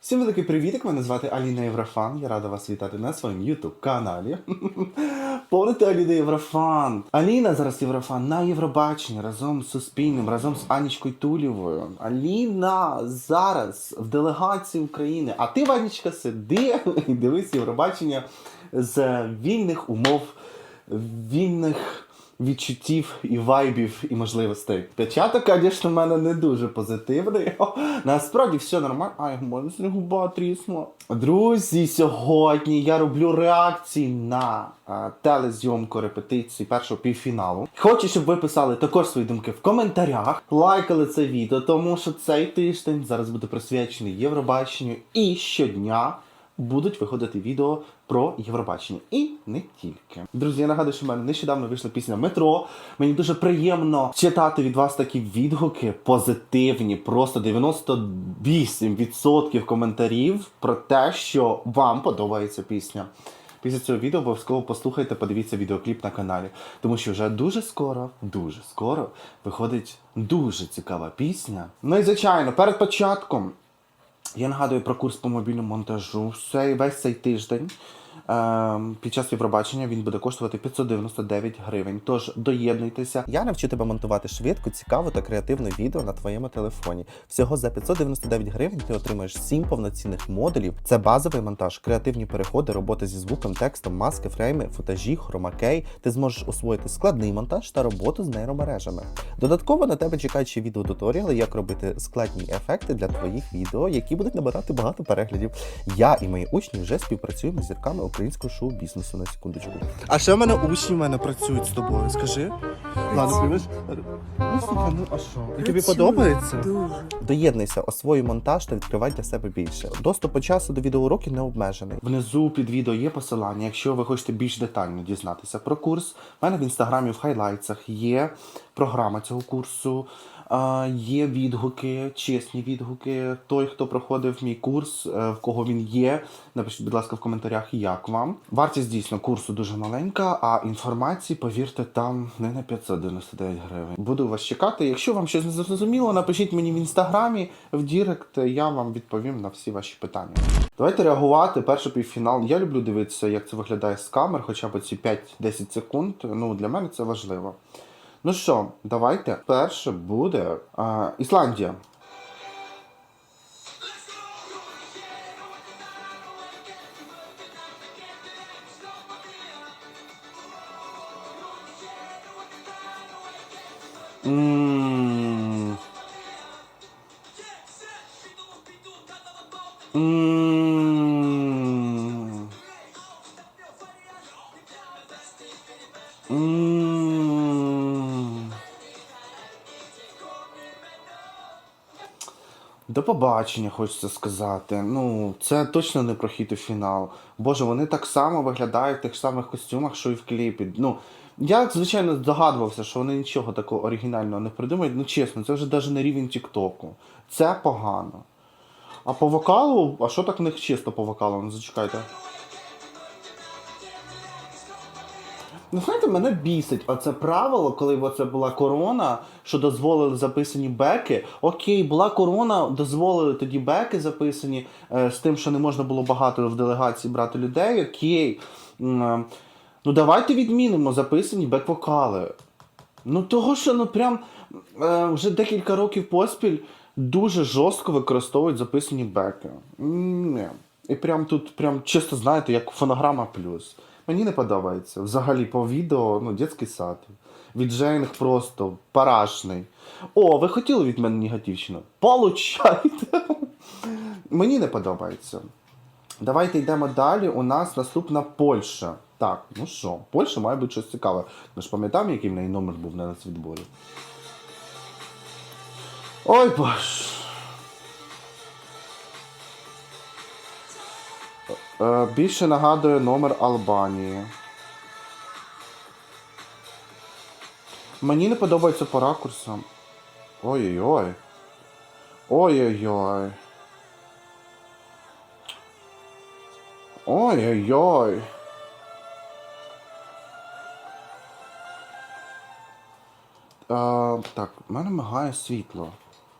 Всім великий привітик, мене звати Аліна Єврофан. Я рада вас вітати на своєму YouTube каналі. Помните Аліна Єврофан? Аліна зараз Єврофан на Євробаченні разом з Суспільним, разом з Анічкою Тулєвою. Аліна зараз в делегації України. А ти, Ванечка, сиди і дивись Євробачення з вільних умов, вільних відчуттів і вайбів і можливостей. Початок, звісно, в мене не дуже позитивний. Насправді все нормально. Ай, мене губа трісла. Друзі, сьогодні я роблю реакції на е, телезйомку репетиції першого півфіналу. Хочу, щоб ви писали також свої думки в коментарях, лайкали це відео, тому що цей тиждень зараз буде присвячений Євробаченню і щодня будуть виходити відео про Євробачення. І не тільки. Друзі, я нагадую, що в мене нещодавно вийшла пісня Метро. Мені дуже приємно читати від вас такі відгуки позитивні, просто 98% коментарів про те, що вам подобається пісня. Після цього відео обов'язково послухайте, подивіться відеокліп на каналі, тому що вже дуже скоро, дуже скоро виходить дуже цікава пісня. Ну і звичайно, перед початком я нагадую про курс по мобільному монтажу. Цей, весь цей тиждень під час Євробачення він буде коштувати 599 гривень. Тож доєднуйтеся. Я навчу тебе монтувати швидко, цікаво та креативне відео на твоєму телефоні. Всього за 599 гривень ти отримаєш 7 повноцінних модулів. Це базовий монтаж, креативні переходи, робота зі звуком, текстом, маски, фрейми, футажі, хромакей. Ти зможеш освоїти складний монтаж та роботу з нейромережами. Додатково на тебе чекають ще відеотуторіали, як робити складні ефекти для твоїх відео, які будуть набирати багато переглядів. Я і мої учні вже співпрацюємо з зірками українського шоу-бізнесу на секундочку. А ще в мене учні в мене працюють з тобою. Скажи. Ладно, приймеш? Ну слухай, ну а що? І тобі подобається? Дуже. Доєднуйся, освоюй монтаж та відкривай для себе більше. Доступ по часу до відеоуроків не обмежений. Внизу під відео є посилання. Якщо ви хочете більш детально дізнатися про курс, в мене в інстаграмі в хайлайтсах є програма цього курсу. Є відгуки, чесні відгуки. Той, хто проходив мій курс, е, в кого він є, напишіть, будь ласка, в коментарях, як вам. Вартість дійсно курсу дуже маленька, а інформації, повірте, там не на 599 гривень. Буду вас чекати. Якщо вам щось не зрозуміло, напишіть мені в інстаграмі, в Дірект, я вам відповім на всі ваші питання. Давайте реагувати. Перший півфінал. Я люблю дивитися, як це виглядає з камер, хоча б ці 5-10 секунд. Ну, для мене це важливо. Ну що, давайте. Перше буде а, Ісландія. М. До побачення, хочеться сказати. Ну, це точно не прохід у фінал. Боже, вони так само виглядають в тих самих костюмах, що і в кліпі. Ну, я, звичайно, здогадувався, що вони нічого такого оригінального не придумають. Ну, чесно, це вже навіть не рівень Тіктоку. Це погано. А по вокалу, а що так в них чисто по вокалу? Ну, зачекайте. Ну, знаєте, мене бісить оце правило, коли це була корона, що дозволили записані беки. Окей, була корона, дозволили тоді беки записані е, з тим, що не можна було багато в делегації брати людей. Окей. Е, Ну давайте відмінимо записані бек-вокали. Ну того, що ну прям е, вже декілька років поспіль дуже жорстко використовують записані беки. Ні. І прям тут, прям чисто знаєте, як фонограма плюс. Мені не подобається. Взагалі по відео, ну, дитячий сад. Від Джейнг просто парашний. О, ви хотіли від мене негативщину? Получайте! Мені не подобається. Давайте йдемо далі. У нас наступна Польща. Так, ну що, Польща має бути щось цікаве. Ми ж пам'ятаємо, який в неї номер був на нацвідборі. Ой боже. Більше нагадує номер Албанії. Мені не подобається по ракурсам. Ой-ой-ой. Ой-ой-ой. Ой-ой-ой. Е, так, в мене мигає світло.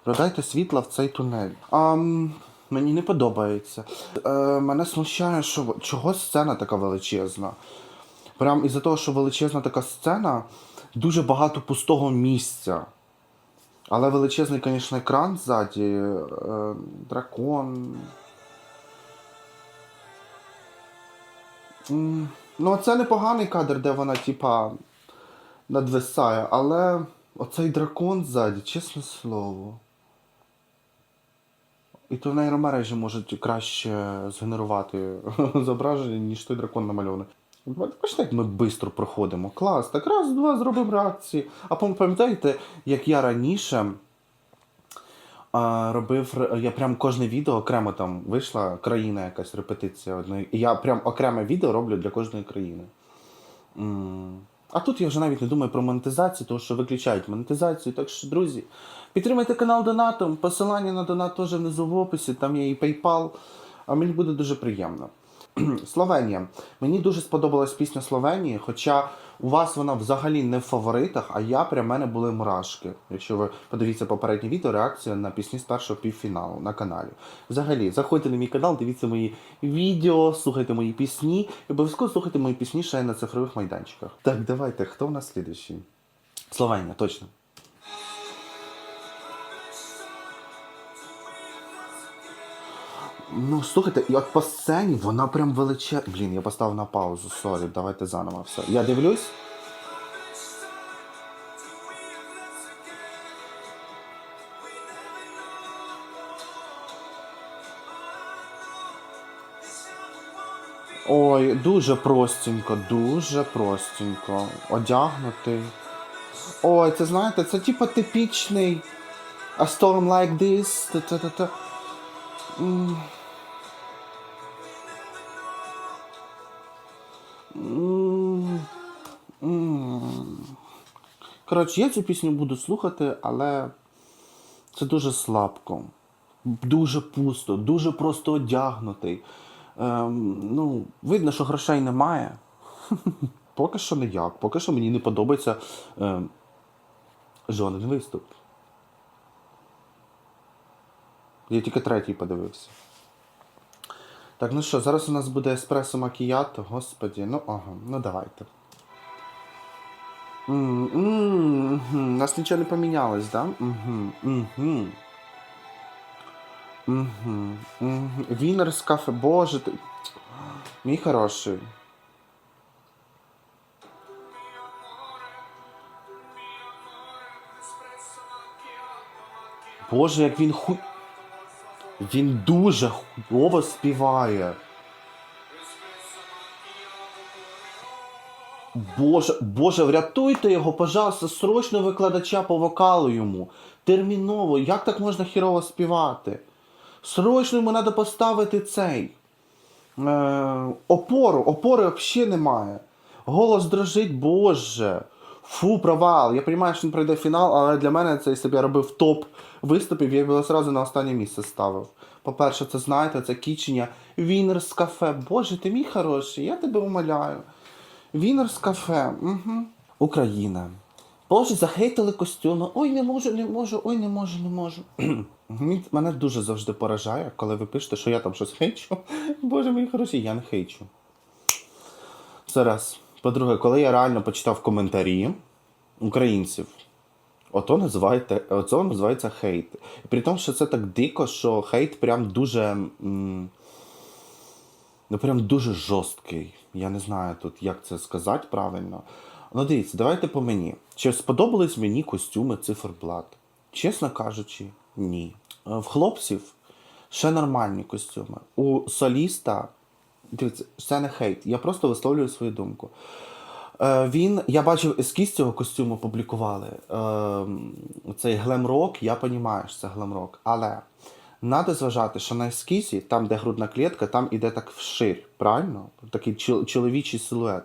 Додайте світла в цей тунель. Ам, Мені не подобається. Е, мене смущає, що чого сцена така величезна. Прям із-за того, що величезна така сцена, дуже багато пустого місця. Але величезний, звісно, екран ззаді, е, дракон. Ну, це непоганий кадр, де вона, типа, надвисає, але оцей дракон ззаді, чесне слово. І то нейромережі можуть краще згенерувати зображення, ніж той дракон намальований. Бачите, як ми швидко проходимо. Клас, так раз, два, зробимо реакції. А пам'ятаєте, як я раніше а, робив, я прям кожне відео окремо там вийшла країна якась репетиція одної. І я прям окреме відео роблю для кожної країни. А тут я вже навіть не думаю про монетизацію, тому що виключають монетизацію. Так що, друзі, підтримайте канал донатом. Посилання на донат теж внизу в описі, там є і PayPal. А мені буде дуже приємно. Словенія. Мені дуже сподобалась пісня Словенії, хоча у вас вона взагалі не в фаворитах, а я прям мене були мурашки. Якщо ви подивіться попереднє відео, реакція на пісні з першого півфіналу на каналі. Взагалі, заходьте на мій канал, дивіться мої відео, слухайте мої пісні і обов'язково слухайте мої пісні ще й на цифрових майданчиках. Так, давайте, хто у нас слідуючий? Словенія, точно. Ну, слухайте, і от по сцені вона прям величезна. Блін, я поставив на паузу, сорі, давайте заново все. Я дивлюсь. Ой, дуже простенько, дуже простенько. Одягнутий. Ой, це знаєте, це типа типічний A storm like this. Та-та-та-та. М. М. Коротше, я цю пісню буду слухати, але це дуже слабко, дуже пусто, дуже просто одягнутий. Ем, ну, видно, що грошей немає. Поки що ніяк, поки що мені не подобається ем, жоден виступ. Я тільки третій подивився. Так, ну що, зараз у нас буде еспресо макіято, господі, ну ага, ну давайте. М, мгм, У нас нічого не помінялось, да? Угу, угу. Угу, угу. Вінер з кафе, боже ти. Мій хороший. Боже, як він ху... Він дуже хуйово співає. Боже, Боже, врятуйте його, пожалуйста, срочно викладача по вокалу йому. Терміново, як так можна хірово співати? Срочно йому треба поставити цей. Е, опору, опори взагалі немає. Голос дрожить, боже. Фу, провал. Я розумію, що він пройде фінал, але для мене це, якщо б я робив топ виступів, я б його одразу на останнє місце ставив. По-перше, це знаєте, це кічення. Вінер з кафе. Боже, ти мій хороший, я тебе умоляю. Вінер з кафе. Угу. Україна. Боже, захейтили костюми. Ой, не можу, не можу, ой, не можу, не можу. Мене дуже завжди поражає, коли ви пишете, що я там щось хейчу. Боже, мої хороші, я не хейчу. Це раз. По-друге, коли я реально почитав коментарі українців, ото називаєте, ото називається хейт. При тому, що це так дико, що хейт прям дуже. Ну, прям дуже жорсткий. Я не знаю тут, як це сказати правильно. Ну, дивіться, давайте по мені. Чи сподобались мені костюми циферблат? Чесно кажучи, ні. Е, В хлопців ще нормальні костюми. У соліста, дивіться, це не хейт, я просто висловлюю свою думку. Е, Він, я бачив ескіз цього костюму публікували. Е, Цей глем-рок, я розумію, що це глем-рок. Але треба зважати, що на ескізі, там, де грудна клітка, там іде так вширь, правильно? Такий чоловічий силует.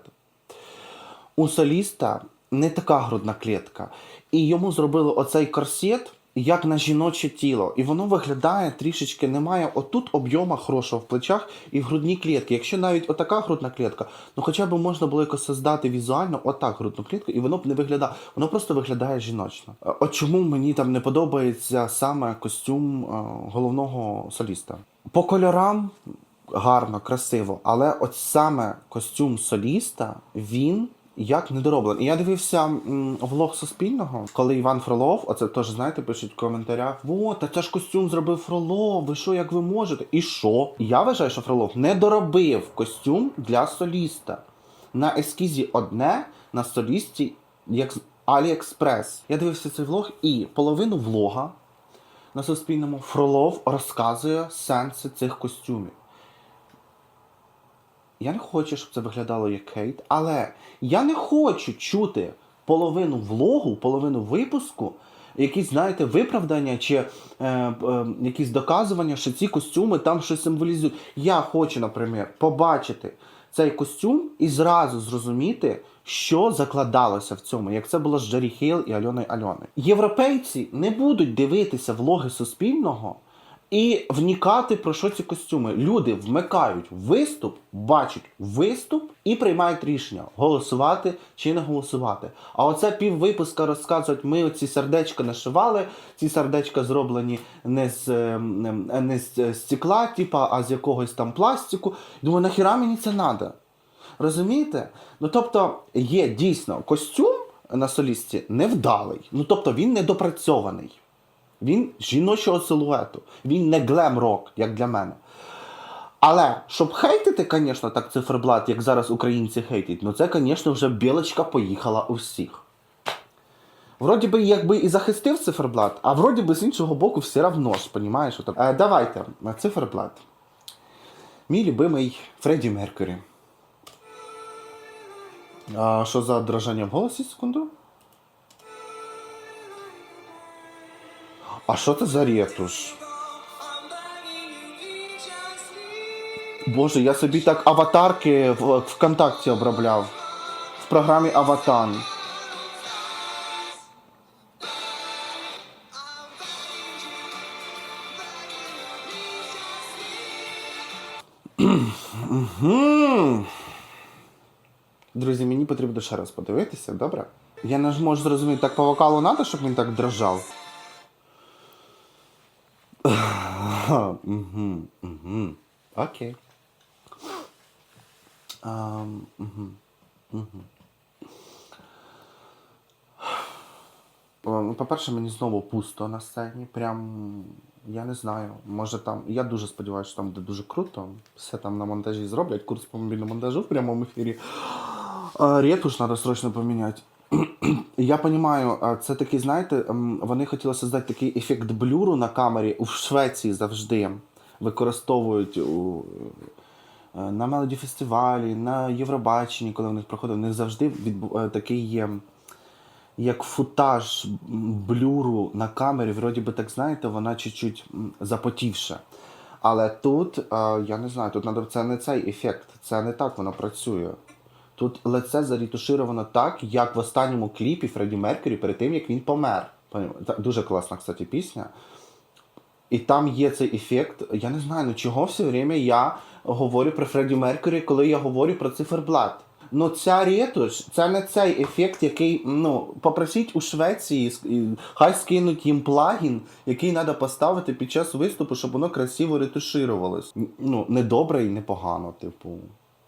У соліста не така грудна клітка. І йому зробили оцей корсет як на жіноче тіло. І воно виглядає трішечки, немає отут об'єма хорошого в плечах і в грудній клітці. Якщо навіть отака грудна клітка, ну хоча б можна було якось создати візуально отак грудну клітку, і воно б не виглядає, воно просто виглядає жіночно. Е, От чому мені там не подобається саме костюм е, головного соліста? По кольорам гарно, красиво, але от саме костюм соліста, він як недороблений. І я дивився влог Суспільного, коли Іван Фролов, оце теж, знаєте, пишуть в коментарях: О, та це ж костюм зробив Фролов, ви що, як ви можете? І що? Я вважаю, що Фролов не доробив костюм для соліста. На ескізі одне, на солісті як з Аліекспрес. Я дивився цей влог, і половину влога на Суспільному Фролов розказує сенси цих костюмів. Я не хочу, щоб це виглядало як хейт, але я не хочу чути половину влогу, половину випуску, якісь, знаєте, виправдання чи е, е, якісь доказування, що ці костюми там щось символізують. Я хочу, наприклад, побачити цей костюм і зразу зрозуміти, що закладалося в цьому, як це було з Джері Хейл і Альоною Альони. Європейці не будуть дивитися влоги Суспільного і вникати про що ці костюми. Люди вмикають виступ, бачать виступ і приймають рішення голосувати чи не голосувати. А оце піввипуска розказують, ми оці сердечка нашивали, ці сердечка зроблені не з, е, не з е, стекла, типа, а з якогось там пластику. Думаю, нахіра мені це треба? Розумієте? Ну тобто є дійсно костюм на солісті невдалий. Ну тобто він недопрацьований. Він жіночого силуету. Він не глем-рок, як для мене. Але щоб хейтити, звісно, так циферблат, як зараз українці хейтять, ну це, звісно, вже білочка поїхала у всіх. Вроді би, якби і захистив циферблат, а вроді би з іншого боку все равно ж, понімаєш? Е, давайте, циферблат. Мій любимий Фредді Меркурі. А що за дрожання в голосі, секунду? А що це за ретуш? Боже, я собі так аватарки в ВКонтакті обробляв. В програмі Аватан. Друзі, мені потрібно ще раз подивитися, добре? Я не ж можу зрозуміти, так по вокалу треба, щоб він так дрожав. Угу, угу. Окей. По-перше, мені знову пусто на сцені. Прям я не знаю. Може там. Я дуже сподіваюся, що там буде дуже круто. Все там на монтажі зроблять. Курс по мобільному монтажу в прямому ефірі. Ретуш треба срочно поміняти. Я розумію, це такий, знаєте, ем, вони хотіли создати такий ефект блюру на камері у Швеції завжди використовують е, на Мелоді фестивалі, на Євробаченні, коли в них проходить, у них завжди відбу... е, такий є як футаж блюру на камері, вроді би так знаєте, вона чуть-чуть запотівша. Але тут, е, я не знаю, тут це не цей ефект, це не так воно працює. Тут лице зарітушировано так, як в останньому кліпі Фредді Меркюрі перед тим, як він помер. Дуже класна, кстати, пісня. І там є цей ефект. Я не знаю, ну чого все время я говорю про Фредді Меркюрі, коли я говорю про циферблат. Ну ця ретуш, це не цей ефект, який, ну, попросіть у Швеції, хай скинуть їм плагін, який треба поставити під час виступу, щоб воно красиво ретушировалось. Ну, не добре і не погано, типу.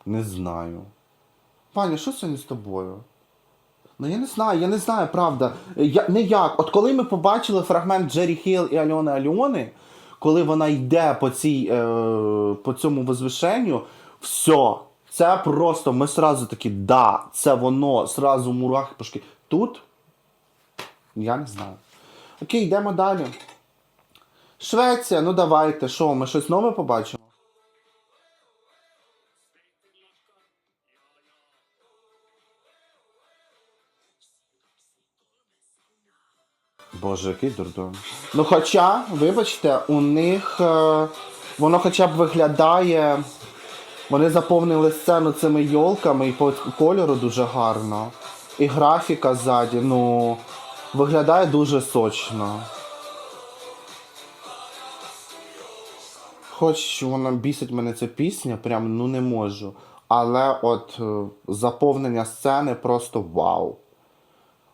Не знаю. Ваня, що сьогодні з тобою? Ну я не знаю, я не знаю, правда. Я, не як. От коли ми побачили фрагмент Джері Хіл і Альони Альони, коли вона йде по цій, е, по цьому возвишенню, все. Це просто ми сразу такі, да, це воно, сразу мурахи пошки. Тут я не знаю. Окей, йдемо далі. Швеція, ну давайте, що, ми щось нове побачимо? Боже, який дурдом. Ну, хоча, вибачте, у них е, воно хоча б виглядає. Вони заповнили сцену цими йолками і по кольору дуже гарно. І графіка ззаді, ну, виглядає дуже сочно. Хоч вона бісить мене ця пісня, прям ну не можу. Але от е, заповнення сцени просто вау.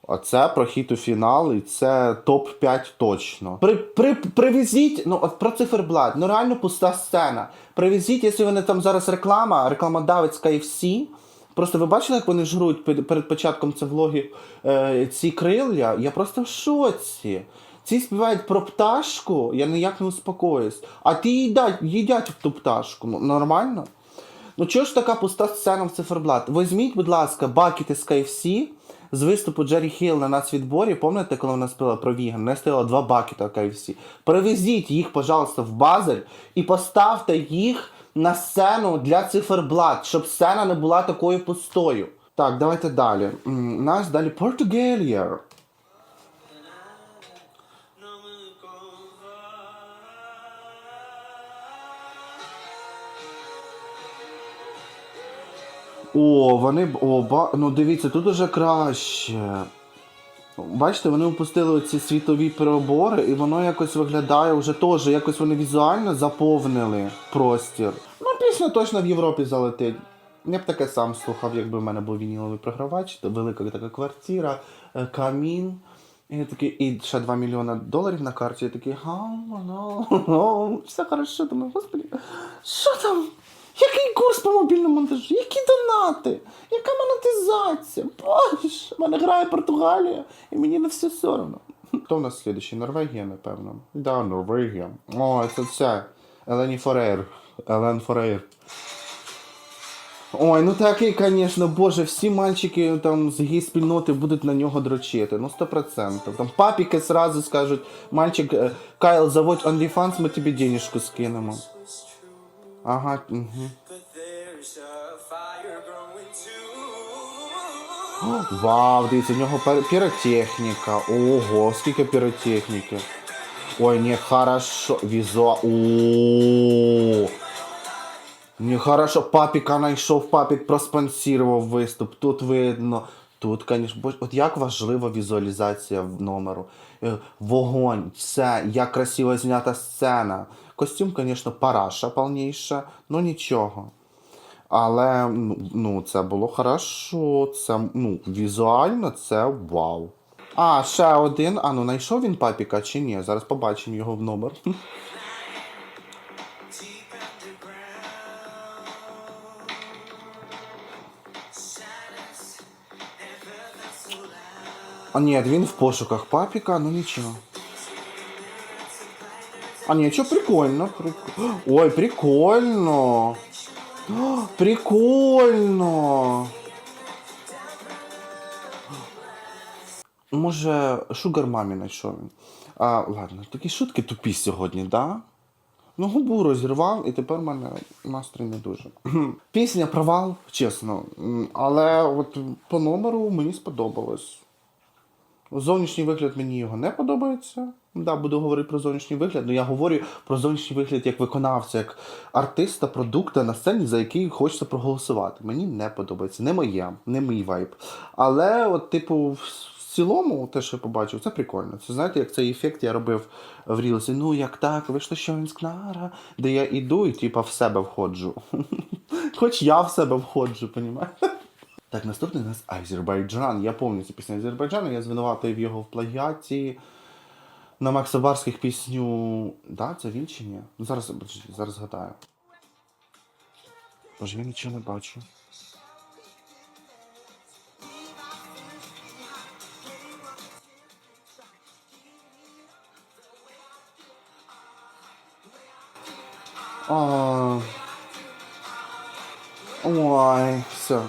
Оце прохід у фінал, і це топ-5 точно. При, при, привезіть, ну от про циферблат, ну реально пуста сцена. Привезіть, якщо вони там зараз реклама, рекламодавець KFC. Просто ви бачили, як вони жруть пед- перед початком це влоги е, ці крилля? Я просто в шоці. Ці співають про пташку, я ніяк не успокоюсь. А ті їдять, їдять ту пташку. Ну, нормально? Ну чого ж така пуста сцена в циферблат? Візьміть, будь ласка, бакети з KFC з виступу Джері Хіл на нас відборі. Пам'ятаєте, коли вона спила про віган? Вона стояла два бакета KFC. Привезіть їх, пожалуйста, в Базель і поставте їх на сцену для циферблат, щоб сцена не була такою пустою. Так, давайте далі. Нас далі Португалія. О, вони б- о, ба... ну дивіться, тут уже краще. Бачите, вони опустили ці світові перебори, і воно якось виглядає вже теж, якось вони візуально заповнили простір. Ну, пісня точно в Європі залетить. Я б таке сам слухав, якби в мене був вініловий програвач, велика така квартира, е, камін. І я такий, і ще 2 мільйони доларів на карті. Я такий, га, ну, ну, все хорошо. Думаю, господи, що там? Який курс по мобільному монтажу? Які донати? Яка монетизація? Боже, в мене грає Португалія, і мені на все соромно. Хто в нас слідуючий? Норвегія, напевно. Да, Норвегія. О, це це. Елені Форейр. Елен Форейр. Ой, ну такий, звісно, боже, всі мальчики там з гей спільноти будуть на нього дрочити. Ну, 100%. Там папіки сразу скажуть, мальчик, е, Кайл, заводь OnlyFans, ми тобі денежку скинемо. Ага, угу. Вау, дивіться, у нього піротехніка. Ого, скільки піротехніки. Ой, не хорошо. Візуал. О. Не хорошо. Папіка знайшов, папік проспонсірував виступ. Тут видно. Тут, звісно, от як важлива візуалізація в номеру. Е, Вогонь, все, як красиво знята сцена. Костюм, звісно, параша повніша, ну нічого. Але ну, це було хорошо. Це ну, візуально це вау. А, ще один. А ну знайшов він папіка чи ні? Зараз побачимо його в номер. А ні, він в пошуках папіка, ну нічого. А ні, що прикольно. Прик... Ой, прикольно. Прикольно. Може, Шугар мамі знайшов він. А, ладно, такі шутки тупі сьогодні, да? Ну, губу розірвав, і тепер в мене настрій не дуже. Пісня провал, чесно. Але от по номеру мені сподобалось. Зовнішній вигляд мені його не подобається. Да, буду говорити про зовнішній вигляд, але я говорю про зовнішній вигляд як виконавця, як артиста, продукта на сцені, за який хочеться проголосувати. Мені не подобається, не моє, не мій вайб. Але, от, типу, в цілому, те, що я побачив, це прикольно. Це знаєте, як цей ефект я робив в Рілсі. Ну, як так, вийшло що він з Кнара, де я іду і типа в себе входжу. Хоч я в себе входжу, понімаєте? Так, наступний у нас Азербайджан. Я цю пісню Азербайджану, я звинуватив його в плагіаті. На Макса Барських пісню. Да, це він чи ні? Ну, зараз, зараз згадаю. Боже, я нічого не бачу. Ой, все.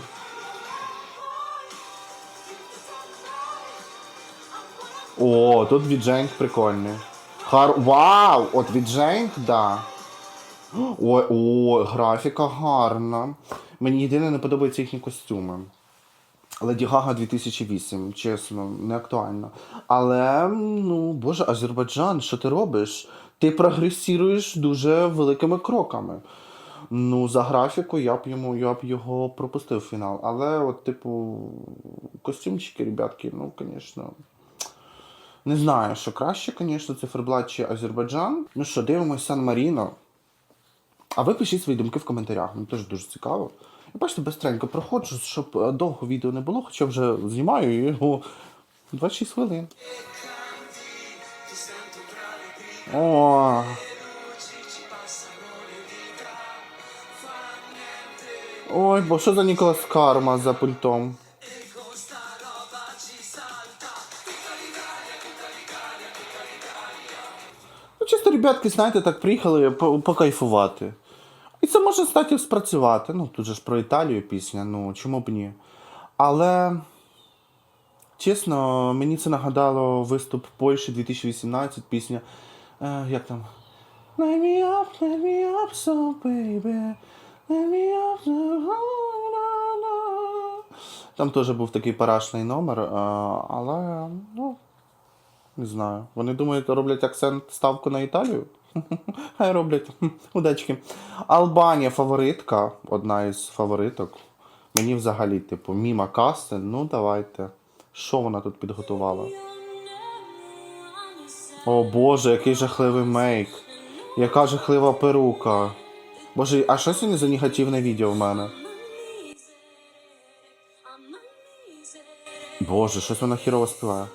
О, тут відженк прикольний. Хар... Вау! От відженк, да. Ой, ой, графіка гарна. Мені єдине не подобаються їхні костюми. Леді Гага 2008, чесно, не актуально. Але, ну, боже, Азербайджан, що ти робиш? Ти прогресіруєш дуже великими кроками. Ну, за графіку я б йому я б його пропустив в фінал. Але, от, типу, костюмчики, ребятки, ну, звісно. Не знаю, що краще, звісно, циферблат чи Азербайджан. Ну що, дивимось Сан Маріно. А ви пишіть свої думки в коментарях, мені теж дуже цікаво. Я бачите, бистренько проходжу, щоб е, довго відео не було, хоча вже знімаю і його 26 хвилин. О. Ой, бо що за Ніколас Карма за пультом? Ребятки, знаєте, так приїхали покайфувати. І це може стати спрацювати. Ну, тут же ж про Італію пісня, ну чому б ні. Але, чесно, мені це нагадало виступ Польщі 2018, пісня. Е, як там? Let me up, let me up, so baby. Let me up, so. Там теж був такий парашний номер, е, але, ну, не знаю. Вони думають, роблять акцент ставку на Італію? Хай роблять. Удачки. Албанія фаворитка, одна із фавориток. Мені взагалі, типу, Міма Кастен, ну давайте. Що вона тут підготувала? О боже, який жахливий мейк. Яка жахлива перука. Боже, а що сьогодні за негативне відео в мене? Боже, щось вона хірово співає.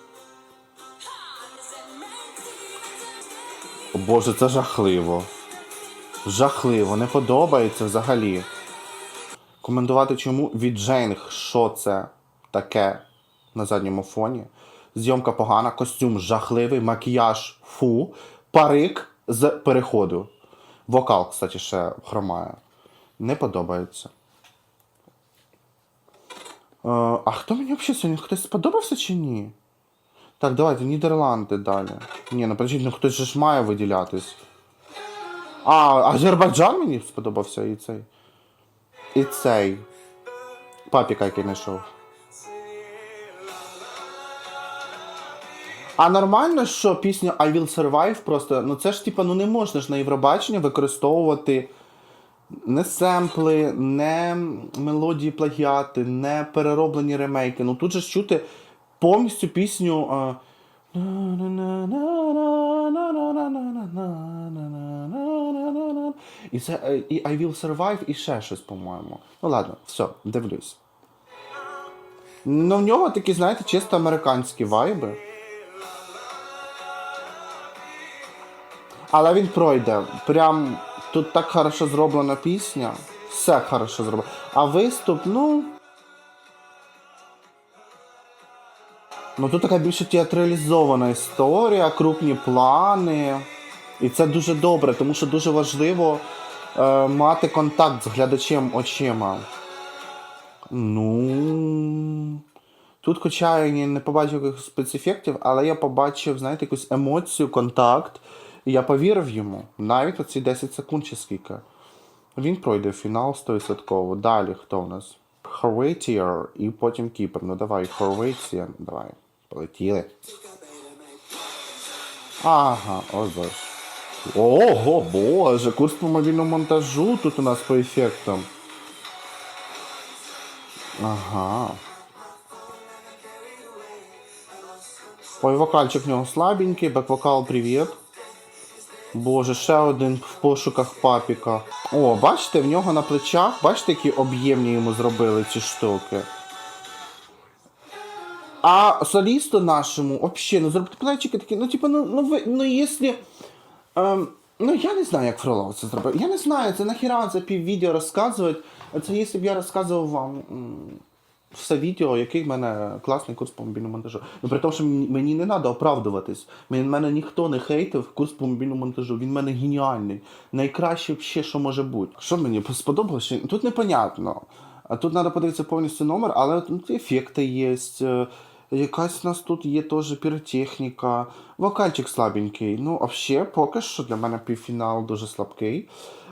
Боже, це жахливо. Жахливо, не подобається взагалі. Коментувати чому від Джейнг, що це таке на задньому фоні. Зйомка погана, костюм жахливий, макіяж фу, парик з переходу. Вокал, кстати, ще хромає. Не подобається. Е, а хто мені взагалі сьогодні? Хтось сподобався чи ні? Так, давайте, Нідерланди далі. Ні, ну подождіть, ну хтось же ж має виділятись. А, Азербайджан мені сподобався і цей. І цей. Папіка, який знайшов. А нормально, що пісню I Will Survive просто, ну це ж типа, ну не можна ж на Євробаченні використовувати не семпли, не мелодії плагіати, не перероблені ремейки. Ну тут же ж чути повністю пісню. І це і I Will Survive, і ще щось, по-моєму. Ну ладно, все, дивлюсь. Ну, в нього такі, знаєте, чисто американські вайби. Але він пройде. Прям тут так хорошо зроблена пісня. Все хорошо зроблено. А виступ, ну. Ну тут така більше театралізована історія, крупні плани. І це дуже добре, тому що дуже важливо е, мати контакт з глядачем очима. Ну. Тут, хоча я не побачив якихось спецефектів, але я побачив, знаєте, якусь емоцію, контакт. І я повірив йому. Навіть оці 10 секунд чи скільки. Він пройде фінал 100%. Далі хто в нас? Хорватія і потім Кіпр. Ну давай, Хорватія. Давай. Полетіли. Ага, боже. Ого, боже, курс по мобільному монтажу тут у нас по ефектам. Ага. Ой, вокальчик в нього слабенький, бек-вокал привіт. Боже, ще один в пошуках папіка. О, бачите, в нього на плечах, бачите, які об'ємні йому зробили ці штуки. А солісту нашому, взагалі, ну зробити плечики такі, ну, типу, ну, ну, ви, ну, якщо. Ем, ну, я не знаю, як Фролов це зробив. Я не знаю, це нахіра за піввідео розказувати. Це якщо б я розказував вам все відео, який в мене класний курс по мобільному монтажу. Ну при тому, що мені, не треба оправдуватись. Мен- Мене ніхто не хейтив курс по мобільному монтажу. Він в мене геніальний. Найкраще ще, що може бути. Що мені сподобалося? Тут непонятно. Тут треба подивитися повністю номер, але тут ефекти є. Якась у нас тут є теж піротехніка, вокальчик слабенький. Ну, взагалі, поки що для мене півфінал дуже слабкий.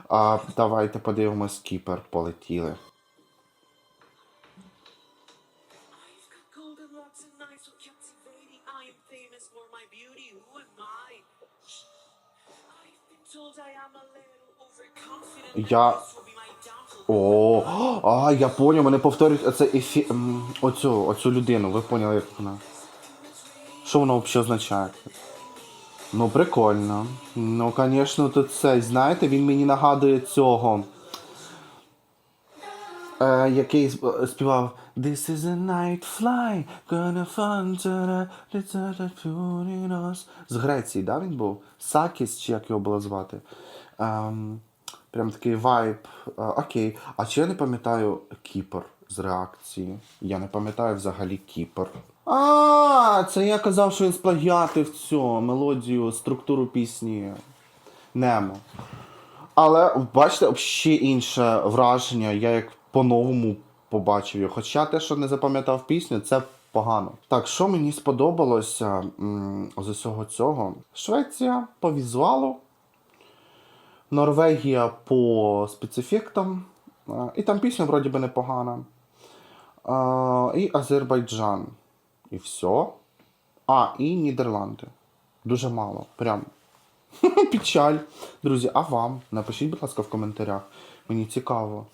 А, давайте подивимось, кіпер полетіли. Я- О, а, я поняв, вони повторюють оце ефі... оцю, оцю людину, ви поняли, як вона. Що воно взагалі означає? Ну, прикольно. Ну, звісно, тут цей, знаєте, він мені нагадує цього. Е, який співав This is a night fly, gonna fun to the us. З Греції, да, він був? Сакіс, чи як його було звати? Ем, прям такий вайб. Е, окей. А чи я не пам'ятаю Кіпр з реакції? Я не пам'ятаю взагалі Кіпр. А, це я казав, що він сплагіатив цю мелодію, структуру пісні Немо. Але бачите, ще інше враження, я як по-новому побачив його. Хоча те, що не запам'ятав пісню, це погано. Так, що мені сподобалося з усього цього? Швеція по візуалу, Норвегія по спецефектам. І там пісня вроді би непогана. І Азербайджан. І все. А, і Нідерланди. Дуже мало. Прям Печаль. Друзі, а вам? Напишіть, будь ласка, в коментарях. Мені цікаво.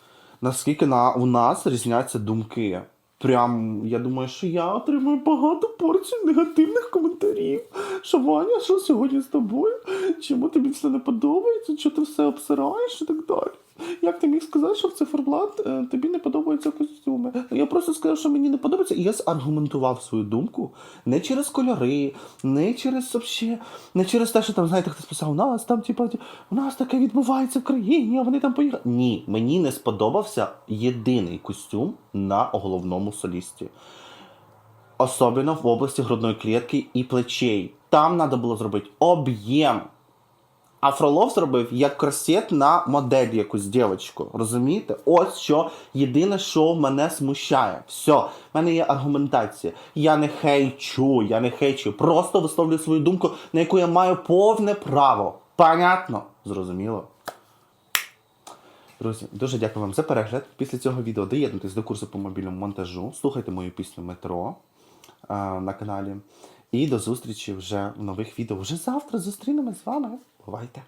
Наскільки на, у нас різняться думки. Прям, я думаю, що я отримую багато порцій негативних коментарів. Що Ваня, що сьогодні з тобою? Чому тобі все не подобається? Чого ти все обсираєш і так далі? Як ти міг сказати, що в циферблат е, тобі не подобаються костюми? Я просто сказав, що мені не подобається, і я аргументував свою думку не через кольори, не через вообще, не через те, що там, знаєте, хтось писав, у нас там, типа, у нас таке відбувається в країні, а вони там поїхали. Ні, мені не сподобався єдиний костюм на головному солісті. Особливо в області грудної клітки і плечей. Там треба було зробити об'єм. А Фролов зробив як корсет на модель якусь дівчинку. Розумієте? Ось що єдине, що мене смущає. Все, в мене є аргументація. Я не хейчу, я не хейчу. Просто висловлюю свою думку, на яку я маю повне право. Понятно? Зрозуміло? Друзі, дуже дякую вам за перегляд. Після цього відео доєднуйтесь до курсу по мобільному монтажу, слухайте мою пісню Метро е, на каналі. І до зустрічі вже в нових відео. Вже завтра зустрінемось з вами. Бувайте!